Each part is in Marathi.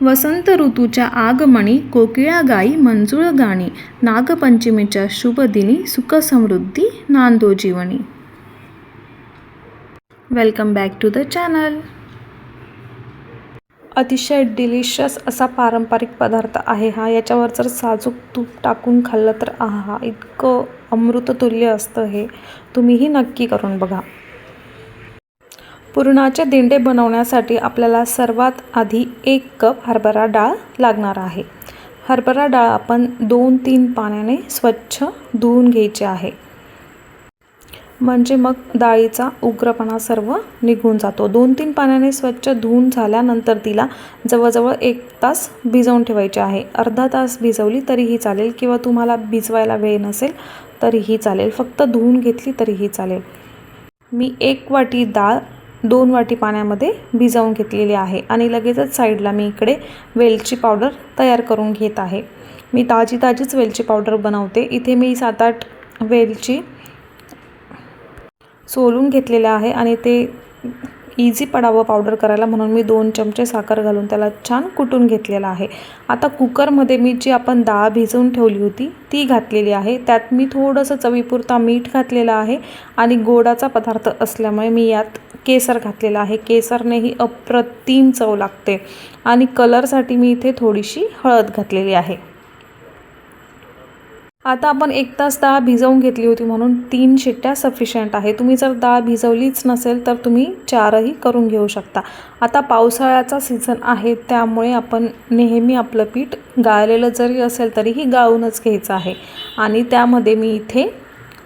वसंत ऋतूच्या आगमनी कोकिळा गाई मंजुळ गाणी नागपंचमीच्या शुभदिनी सुखसमृद्धी नांदो जीवनी welcome back to the channel अतिशय डिलिशियस असा पारंपरिक पदार्थ आहे हा. याच्यावर जर साजूक तूप टाकून खाल्लं तर आहा इतकं अमृततुल्य असतं हे. तुम्हीही नक्की करून बघा. पुरणाचे दिंडे बनवण्यासाठी आपल्याला सर्वात आधी एक कप हरभरा डाळ लागणार आहे. हरभरा डाळ आपण दोन तीन पाण्याने स्वच्छ धुवून घ्यायची आहे. म्हणजे मग डाळीचा उग्रपणा सर्व निघून जातो. दोन तीन पाण्याने स्वच्छ धुवून झाल्यानंतर तिला जवळजवळ एक तास भिजवून ठेवायची आहे. अर्धा तास भिजवली तरीही चालेल किंवा तुम्हाला भिजवायला वेळ नसेल तरीही चालेल. फक्त धुवून घेतली तरीही चालेल. मी एक वाटी डाळ दोन वाटी पाण्यामध्ये भिजवून घेतलेली आहे आणि लगेचच साईडला मी इकडे वेलची पावडर तयार करून घेत आहे. मी ताजी ताजीच वेलची पावडर बनवते. इथे मी सात आठ वेलची सोलून घेतलेलं आहे आणि ते इझी पडावं पावडर करायला म्हणून मी दोन चमचे साखर घालून त्याला छान कुटून घेतलेलं आहे. आता कुकरमध्ये मी जी आपण डाळ भिजवून ठेवली होती ती घातलेली आहे. त्यात मी थोडंसं चवीपुरता मीठ घातलेलं आहे आणि गोडाचा पदार्थ असल्यामुळे मी यात केसर घातलेला आहे. केसरनेही अप्रतिम चव लागते. आणि कलरसाठी मी इथे थोडीशी हळद घातलेली आहे. आता आपण एक तास डाळ भिजवून घेतली होती म्हणून तीन शिट्ट्या सफिशियंट आहे. तुम्ही जर डाळ भिजवलीच नसेल तर तुम्ही चारही करून घेऊ शकता. आता पावसाळ्याचा सीझन आहे त्यामुळे आपण नेहमी आपलं पीठ गाळलेलं जरी असेल तरीही गाळूनच घ्यायचं आहे. आणि त्यामध्ये मी इथे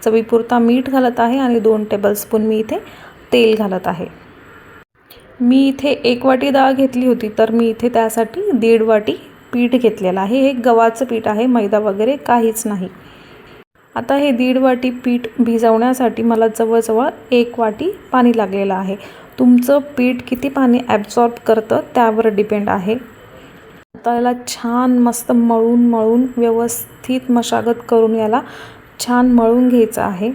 चवीपुरता मीठ घालत आहे आणि दोन टेबलस्पून मी इथे तेल घालत आहे. मी इथे एक वाटी डाळ घेतली होती तर मी इथे त्यासाठी दीड वाटी पीठ घेतलेलं आहे. हे गव्हाचं पीठ आहे मैदा वगैरे काहीच नाही. आता हे दीड वाटी पीठ भिजवण्यासाठी मला जवळजवळ एक वाटी पाणी लागलेलं आहे. तुमचं पीठ किती पाणी ॲब्झॉर्ब करतं त्यावर डिपेंड आहे. आता याला छान मस्त मळून मळून व्यवस्थित मशागत करून याला छान मळून घ्यायचं आहे.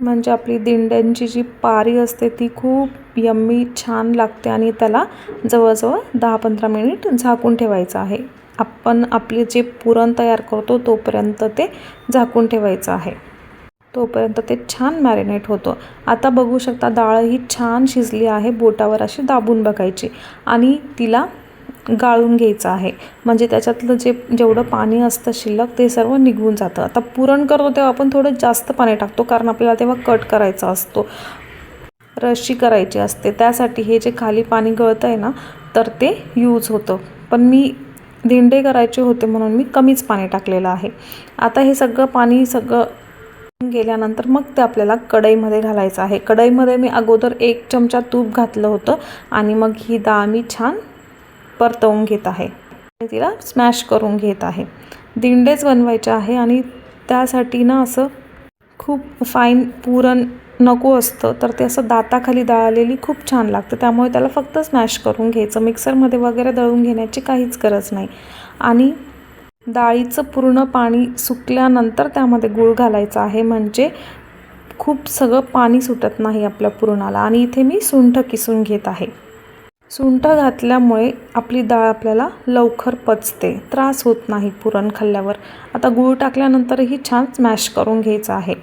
म्हणजे आपली दिंड्यांची जी पारी असते ती खूप यम्मी छान लागते आणि त्याला जवळजवळ दहा पंधरा मिनिट झाकून ठेवायचं आहे. आपण आपले जे पुरण तयार करतो तोपर्यंत ते झाकून ठेवायचं आहे. तोपर्यंत ते छान मॅरिनेट होतं. आता बघू शकता डाळ ही छान शिजली आहे बोटावर अशी दाबून बघायची. आणि तिला गाळून घ्यायचं आहे. म्हणजे त्याच्यातलं जे जेवढं पाणी असतं शिल्लक ते सर्व निघून जातं. आता पुरण करतो तेव्हा आपण थोडं जास्त पाणी टाकतो कारण आपल्याला तेव्हा कट करायचा असतो. रशी करायची असते. त्यासाठी हे जे खाली पाणी गळतं आहे ना तर ते यूज होतं. पण मी दिंडे करायचे होते म्हणून मी कमीच पाणी टाकलेलं आहे. आता हे सगळं पाणी सगळं गेल्यानंतर मग ते आपल्याला कढईमध्ये घालायचं आहे. कढईमध्ये मी अगोदर एक चमचा तूप घातलं होतं आणि मग ही डाळ मी छान परतवून घेत आहे. तिला स्मॅश करून घेत आहे. दिंडेच बनवायचे आहे आणि त्यासाठी ना असं खूप फाईन पुरण नको असतं तर ते असं दाताखाली दळालेली खूप छान लागतं. त्यामुळे त्याला फक्त स्मॅश करून घ्यायचं. मिक्सरमध्ये वगैरे दळून घेण्याची काहीच गरज नाही. आणि डाळीचं पूर्ण पाणी सुकल्यानंतर त्यामध्ये गूळ घालायचं आहे. म्हणजे खूप सगळं पाणी सुटत नाही आपल्या पुरणाला. आणि इथे मी सुंठ किसून घेत आहे. सुंठ घातल्यामुळे आपली डाळ आपल्याला लवकर पचते त्रास होत नाही पुरण खाल्ल्यावर. आता गूळ टाकल्यानंतरही छान स्मॅश करून घ्यायचं आहे.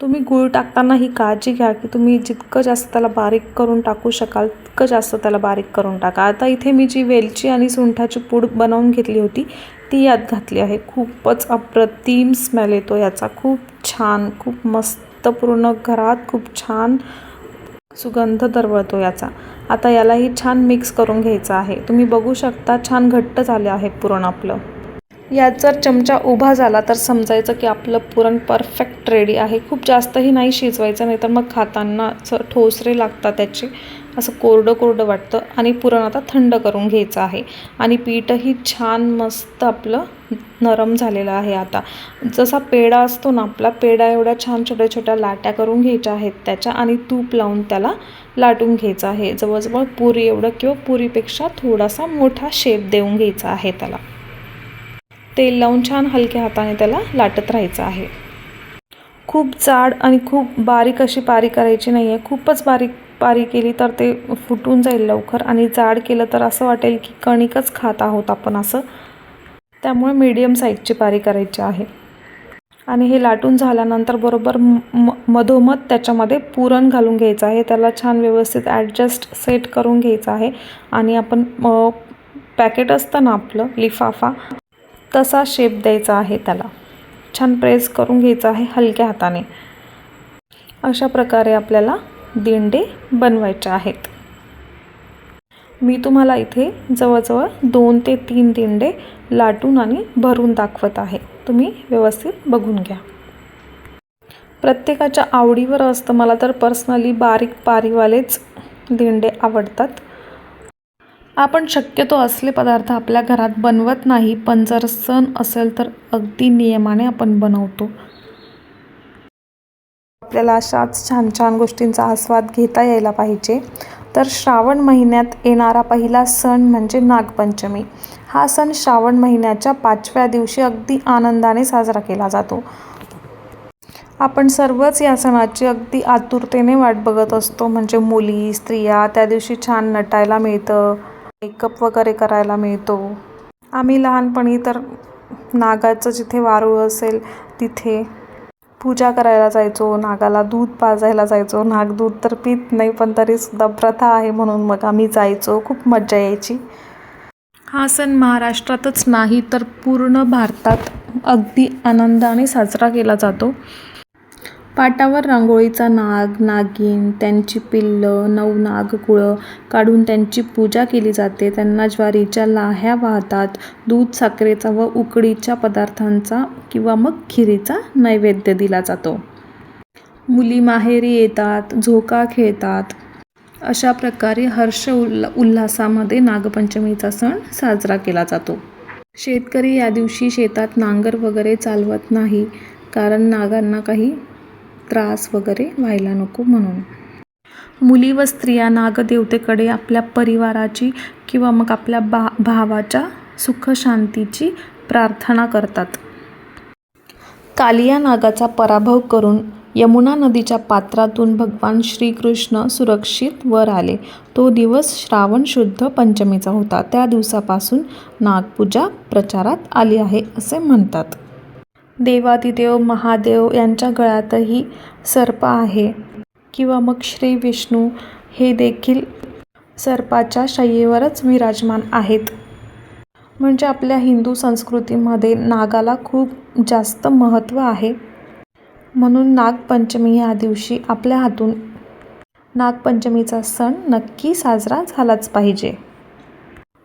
तुम्ही गूळ टाकताना ही काळजी घ्या की तुम्ही जितकं जास्त त्याला बारीक करून टाकू शकाल तितकं जास्त त्याला बारीक करून टाका. आता इथे मी जी वेलची आणि सुंठाची पूड बनवून घेतली होती ती यात घातली आहे. खूपच अप्रतिम स्मेल येतो याचा. खूप छान खूप मस्त पूर्ण घरात खूप छान सुगंध दरवळतो याचा. आता यालाही छान मिक्स करून घ्यायचं आहे. तुम्ही बघू शकता छान घट्ट झाले आहे पुरण आपलं. यात जर चमचा उभा झाला तर समजायचं की आपलं पुरण परफेक्ट रेडी आहे. खूप जास्तही नाही शिजवायचं नाही तर मग खाताना असं ठोसरे लागतात त्याचे. असं कोरडं कोरडं वाटतं. आणि पुरण आता थंड करून घ्यायचं आहे. आणि पीठही छान मस्त आपलं नरम झालेलं आहे आता. जसा पेढा असतो ना आपला पेढा एवढ्या छान छोट्या छोट्या लाट्या करून घ्यायच्या आहेत त्याच्या आणि तूप लावून त्याला लाटून घ्यायचं आहे. जवळजवळ पुरी एवढं किंवा पुरीपेक्षा थोडासा मोठा शेप देऊन घ्यायचा आहे त्याला. तेल लावून छान हलक्या हाताने त्याला लाटत राहायचं आहे. खूप जाड आणि खूप बारीक अशी पारी करायची नाही आहे खूपच बारीक पारी केली तर ते फुटून जाईल लवकर आणि जाड केलं तर असं वाटेल की कणिकच खात आहोत आपण असं. त्यामुळे मीडियम साईजची पारी करायची आहे. आणि हे लाटून झाल्यानंतर बरोबर म म- मधोमध त्याच्यामध्ये पुरण घालून घ्यायचं आहे. त्याला छान व्यवस्थित ॲडजस्ट सेट करून घ्यायचं आहे. आणि आपण पॅकेट असतं ना आपलं लिफाफा तसा शेप द्यायचा आहे त्याला. छान प्रेस करून घ्यायचं आहे हलक्या हाताने. अशा प्रकारे आपल्याला दिंडे बनवायचे आहेत. मी तुम्हाला इथे जवळजवळ दोन ते तीन दिंडे लाटून आणि भरून दाखवत आहे. तुम्ही व्यवस्थित बघून घ्या. प्रत्येकाच्या आवडीवर असतं. मला तर पर्सनली बारीक पारीवालेच दिंडे आवडतात. आपण शक्यतो असले पदार्थ आपल्या घरात बनवत नाही पण जर सण असेल तर अगदी नियमाने आपण बनवतो. आपल्याला अशाच छान छान गोष्टींचा आस्वाद घेता यायला पाहिजे. तर श्रावण महिन्यात येणारा पहिला सण म्हणजे नागपंचमी. हा सण श्रावण महिन्याच्या पाचव्या दिवशी अगदी आनंदाने साजरा केला जातो. आपण सर्वच या सणाची अगदी आतुरतेने वाट बघत असतो. म्हणजे मुली स्त्रिया त्या दिवशी छान नटायला मिळतं मेकअप वगैरे करायला मिळतो. आम्ही लहानपणी तर नागाचं जिथे वारूळ असेल तिथे पूजा करायला जायचो नागाला दूध पाजायला जायचो. नाग दूध तर पित नाही पण तरीसुद्धा प्रथा आहे म्हणून मग आम्ही जायचो. खूप मज्जा यायची. हा सण महाराष्ट्रातच नाही तर पूर्ण भारतात अगदी आनंदाने साजरा केला जातो. पाटावर रांगोळीचा नाग नागिन त्यांची पिल्लं नऊ नागकुळं काढून त्यांची पूजा केली जाते. त्यांना ज्वारीच्या लाह्या वाहतात दूध साखरेचा व उकडीच्या पदार्थांचा किंवा मग खिरीचा नैवेद्य दिला जातो. मुली माहेरी येतात झोका खेळतात. अशा प्रकारे हर्ष उल्ला उल्हासामध्ये नागपंचमीचा सण साजरा केला जातो. शेतकरी या दिवशी शेतात नांगर वगैरे चालवत नाही कारण नागांना काही त्रास वगैरे व्हायला नको म्हणून. मुली व स्त्रिया नागदेवतेकडे आपल्या परिवाराची किंवा मग आपल्या बा भावाच्या सुखशांतीची प्रार्थना करतात. कालिया नागाचा पराभव करून यमुना नदीच्या पात्रातून भगवान श्रीकृष्ण सुरक्षित वर आले. तो दिवस श्रावण शुद्ध पंचमीचा होता. त्या दिवसापासून नागपूजा प्रचारात आली आहे असे म्हणतात. देवादिदेव महादेव यांच्या गळ्यातही सर्प आहे. किंवा मग श्री विष्णू हे देखील सर्पाच्या शय्येवरच विराजमान आहेत. म्हणजे आपल्या हिंदू संस्कृतीमध्ये नागाला खूप जास्त महत्त्व आहे. म्हणून नागपंचमी या दिवशी आपल्या हातून नागपंचमीचा सण नक्की साजरा झालाच पाहिजे.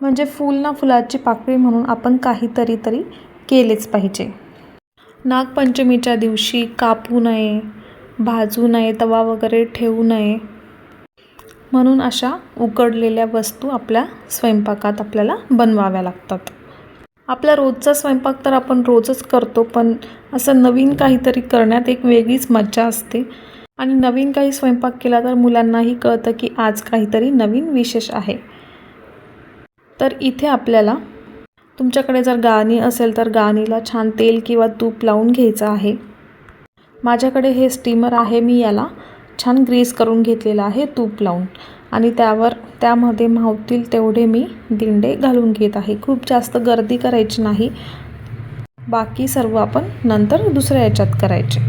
म्हणजे फूल ना फुलाची पाकळी म्हणून आपण काहीतरी तरी केलेच पाहिजे. नागपंचमीच्या दिवशी कापू नये भाजू नये तवा वगैरे ठेवू नये म्हणून अशा उकडलेल्या वस्तू आपल्या स्वयंपाकात आपल्याला बनवाव्या लागतात. आपला रोजचा स्वयंपाक तर आपण रोजच करतो पण असं नवीन काहीतरी करण्यात एक वेगळीच मज्जा असते. आणि नवीन काही स्वयंपाक केला तर मुलांनाही कळतं की आज काहीतरी नवीन विशेष आहे. तर इथे आपल्याला तुमच्याकडे जर गाणी असेल तर गाणीला छान तेल किंवा तूप लावून घ्यायचं आहे. माझ्याकडे हे स्टीमर आहे मी याला छान ग्रीस करून घेतलेलं आहे तूप लावून. आणि त्यावर त्यामध्ये मावतील तेवढे मी दिंडे घालून घेत आहे. खूप जास्त गर्दी करायची नाही. बाकी सर्व आपण नंतर दुसऱ्या याच्यात करायचे.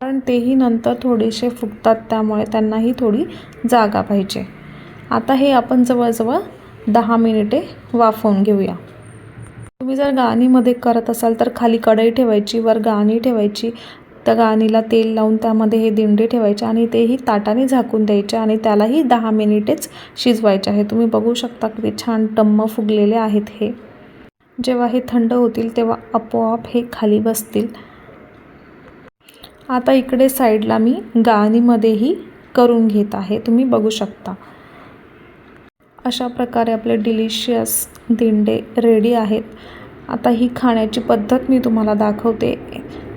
कारण तेही नंतर थोडेसे फुगतात त्यामुळे त्यांनाही थोडी जागा पाहिजे. आता हे आपण जवळजवळ दहा मिनिटे वाफवून घेऊया. तुम्ही जर गाणीमध्ये करत असाल तर खाली कढई ठेवायची वर गाणी ठेवायची त्या गाणीला तेल लावून त्यामध्ये हे दिंडे ठेवायचे आणि तेही ताटाने झाकून द्यायचे आणि त्यालाही दहा मिनिटेच शिजवायचे आहे. तुम्ही बघू शकता किती छान टम्म फुगलेले आहेत हे. जेव्हा हे थंड होतील तेव्हा आपोआप हे खाली बसतील. आता इकडे साईडला मी गाणीमध्येही करून घेत आहे. तुम्ही बघू शकता. अशा प्रकारे आपले डिलिशियस दिंडे रेडी आहेत. आता ही खाण्याची पद्धत मी तुम्हाला दाखवते.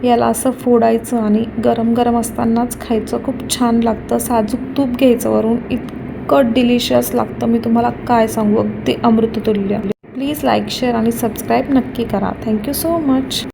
याला असं फोडायचं आणि गरम गरम असतानाच खायचं. खूप छान लागतं. साजूक तूप घ्यायचं वरून. इतकं डिलिशियस लागतं. मी तुम्हाला काय सांगू? अगदी अमृततुल्य. प्लीज लाईक शेअर आणि सबस्क्राईब नक्की करा. Thank you so much